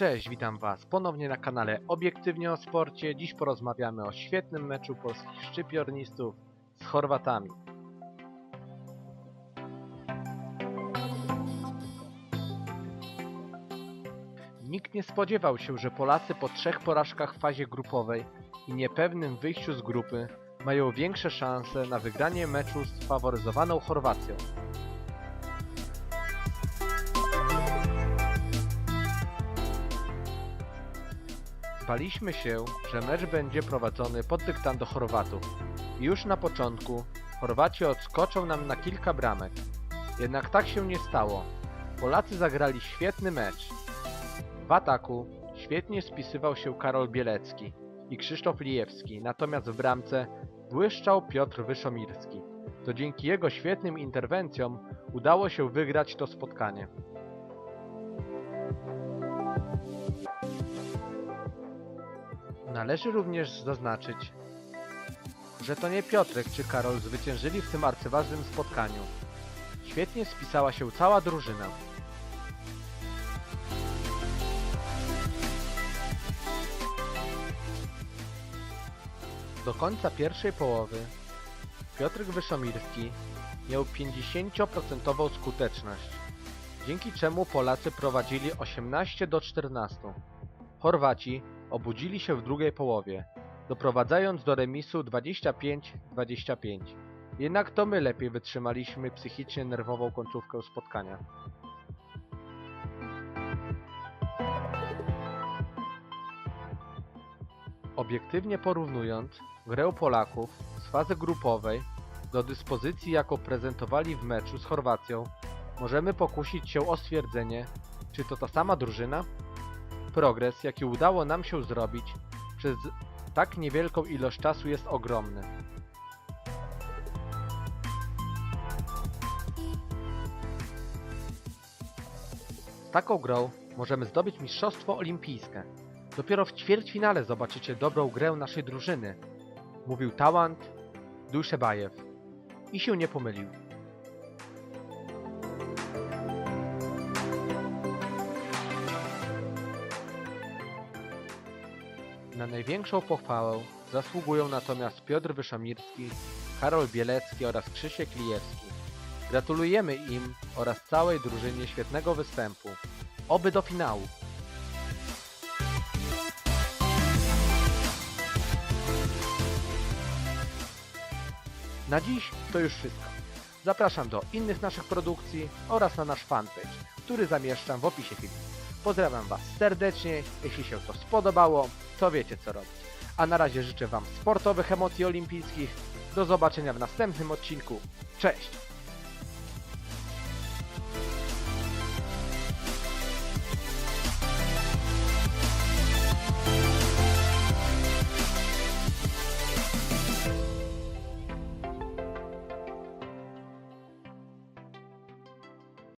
Cześć, witam Was ponownie na kanale Obiektywnie o Sporcie. Dziś porozmawiamy o świetnym meczu polskich szczypiornistów z Chorwatami. Nikt nie spodziewał się, że Polacy po trzech porażkach w fazie grupowej i niepewnym wyjściu z grupy mają większe szanse na wygranie meczu z faworyzowaną Chorwacją. Baliśmy się, że mecz będzie prowadzony pod dyktando Chorwatów. Już na początku Chorwaci odskoczą nam na kilka bramek. Jednak tak się nie stało. Polacy zagrali świetny mecz. W ataku świetnie spisywał się Karol Bielecki i Krzysztof Lijewski, natomiast w bramce błyszczał Piotr Wyszomirski. To dzięki jego świetnym interwencjom udało się wygrać to spotkanie. Należy również zaznaczyć, że to nie Piotrek czy Karol zwyciężyli w tym arcyważnym spotkaniu. Świetnie spisała się cała drużyna. Do końca pierwszej połowy Piotrek Wyszomirski miał 50% skuteczność, dzięki czemu Polacy prowadzili 18 do 14. Chorwaci obudzili się w drugiej połowie, doprowadzając do remisu 25-25. Jednak to my lepiej wytrzymaliśmy psychicznie nerwową końcówkę spotkania. Obiektywnie porównując grę Polaków z fazy grupowej do dyspozycji jaką prezentowali w meczu z Chorwacją, możemy pokusić się o stwierdzenie, czy to ta sama drużyna? Progres, jaki udało nam się zrobić przez tak niewielką ilość czasu jest ogromny. Z taką grą możemy zdobyć Mistrzostwo Olimpijskie. Dopiero w ćwierćfinale zobaczycie dobrą grę naszej drużyny, mówił Tałant Duszebajew. I się nie pomylił. Na największą pochwałę zasługują natomiast Piotr Wyszomirski, Karol Bielecki oraz Krzysiek Lijewski. Gratulujemy im oraz całej drużynie świetnego występu. Oby do finału! Na dziś to już wszystko. Zapraszam do innych naszych produkcji oraz na nasz fanpage, który zamieszczam w opisie filmu. Pozdrawiam Was serdecznie, jeśli się to spodobało, to wiecie co robić. A na razie życzę Wam sportowych emocji olimpijskich. Do zobaczenia w następnym odcinku. Cześć!